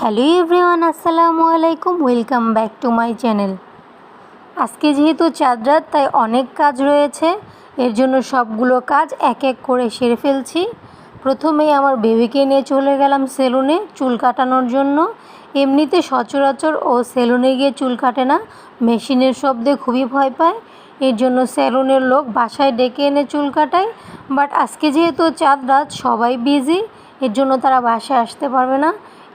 Hello everyone, আসসালামু আলাইকুম, welcome back to my channel. আজকে যেহেতু চাঁদরাত তাই অনেক কাজ রয়েছে। এর জন্য সবগুলো কাজ এক এক করে সেরে ফেলছি। প্রথমেই আমার বেবিকে নিয়ে চলে গেলাম সেলুনে চুল কাটানোর জন্য। এমনিতে সচরাচর ও সেলুনে গিয়ে চুল কাটে না, মেশিনের শব্দে খুবই ভয় পায়। এর জন্য সেলুনের লোক বাসায় ডেকে এনে চুল কাটায়। বাট আজকে যেহেতু চাঁদ রাত, সবাই বিজি, এর জন্য তারা বাসায় আসতে পারবে না।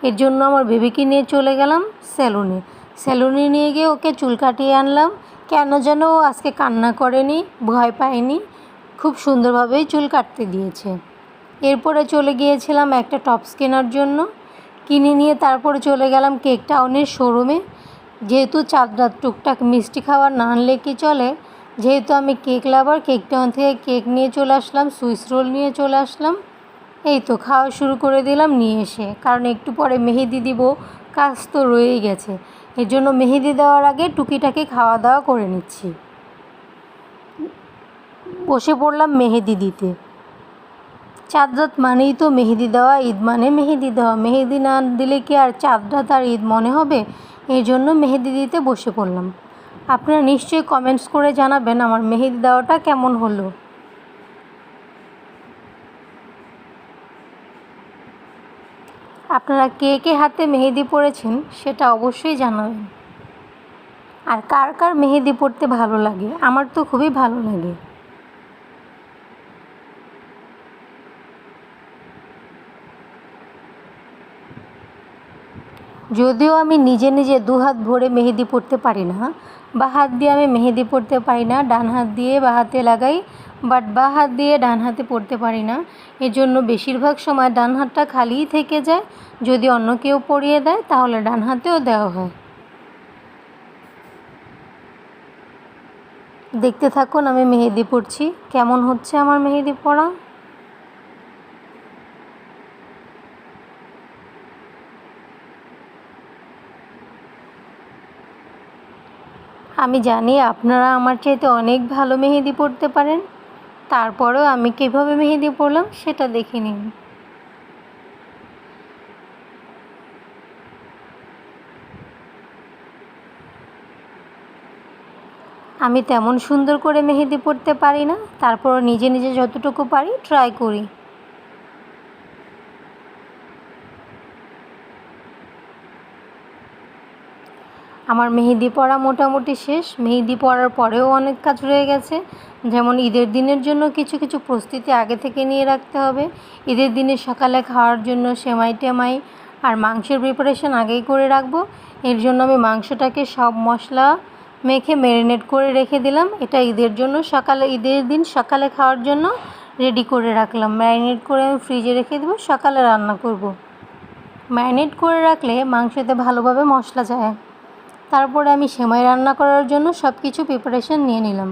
এর জন্য আমার বেবিকে নিয়ে চলে গেলাম সেলুনে সেলুনে নিয়ে গিয়ে ওকে চুল কাটিয়ে আনলাম। কেন যেন ও আজকে কান্না করেনি, ভয় পায়নি, খুব সুন্দরভাবেই চুল কাটতে দিয়েছে। এরপরে চলে গিয়েছিলাম একটা টপস কেনার জন্য। কিনে নিয়ে তারপরে চলে গেলাম কেক টাউনের শোরুমে। যেহেতু চাঁদ টুকটাক মিষ্টি খাবার না আনলে কি চলে? যেহেতু আমি কেক লাভার, কেক টাউন থেকে কেক নিয়ে চলে আসলাম, সুইস রোল নিয়ে চলে আসলাম। এই তো খাওয়া শুরু করে দিলাম, নিয়ে এসে। কারণ একটু পরে মেহেদি দিব, কাজ তো রয়েই গেছে। এর জন্য মেহেদি দেওয়ার আগে টুকিটাকে খাওয়া দাওয়া করে নিচ্ছি। বসে পড়লাম মেহেদি দিতে। চাঁদ রাত মানেই তো মেহেদি দেওয়া, ঈদ মানে মেহেদি দেওয়া। মেহেদি না দিলে কি আর চাঁদ রাত আর ঈদ মনে হবে? এই জন্য মেহেদি দিতে বসে পড়লাম। আপনারা নিশ্চয়ই কমেন্টস করে জানাবেন আমার মেহেদি দেওয়াটা কেমন হলো। আপনারা কে কে হাতে মেহেদি পড়েছেন সেটা অবশ্যই জানাবেন। আর কার কার মেহেদি পড়তে ভালো লাগে? আমার তো খুবই ভালো লাগে। যদিও আমি নিজে নিজে দু হাত ভরে মেহেদি পড়তে পারি না, বা হাত দিয়ে আমি মেহেদি পড়তে পারি না, ডান হাত দিয়ে বা হাতে লাগাই বাট বা হাত দিয়ে ডান হাতে পড়তে পারি না। এর জন্য বেশিরভাগ সময় ডান হাতটা খালিই থেকে যায়, যদি অন্য কেউ পরিয়ে দেয়, তাহলে ডান হাতেও দেওয়া হয়। দেখতে থাকুন আমি মেহেদি পড়ছি। কেমন হচ্ছে আমার মেহেদি পড়া? আমি জানি আপনারা আমার চাইতে অনেক ভালো মেহেদি পড়তে পারেন। তারপরেও আমি কীভাবে মেহেদি পড়লাম সেটা দেখে নিন। আমি তেমন সুন্দর করে মেহেদি পড়তে পারি না, তারপরও নিজে নিজে যতটুকু পারি ট্রাই করি। আমার মেহেদি পড়া মোটামুটি শেষ। মেহেদি পড়ার পরেও অনেক কাজ রয়ে গেছে। যেমন ঈদের দিনের জন্য কিছু কিছু প্রস্তুতি আগে থেকে নিয়ে রাখতে হবে। ঈদের দিনে সকালে খাওয়ার জন্য সেমাই টেমাই আর মাংসের প্রিপারেশন আগেই করে রাখব। এর জন্য আমি মাংসটাকে সব মশলা মেখে ম্যারিনেট করে রেখে দিলাম। এটা ঈদের জন্য সকালে, ঈদের দিন সকালে খাওয়ার জন্য রেডি করে রাখলাম। ম্যারিনেট করে আমি ফ্রিজে রেখে দেবো, সকালে রান্না করব। ম্যারিনেট করে রাখলে মাংসতে ভালোভাবে মশলা যায়। তারপরে আমি সেমাই রান্না করার জন্য সব কিছু প্রিপারেশান নিয়ে নিলাম।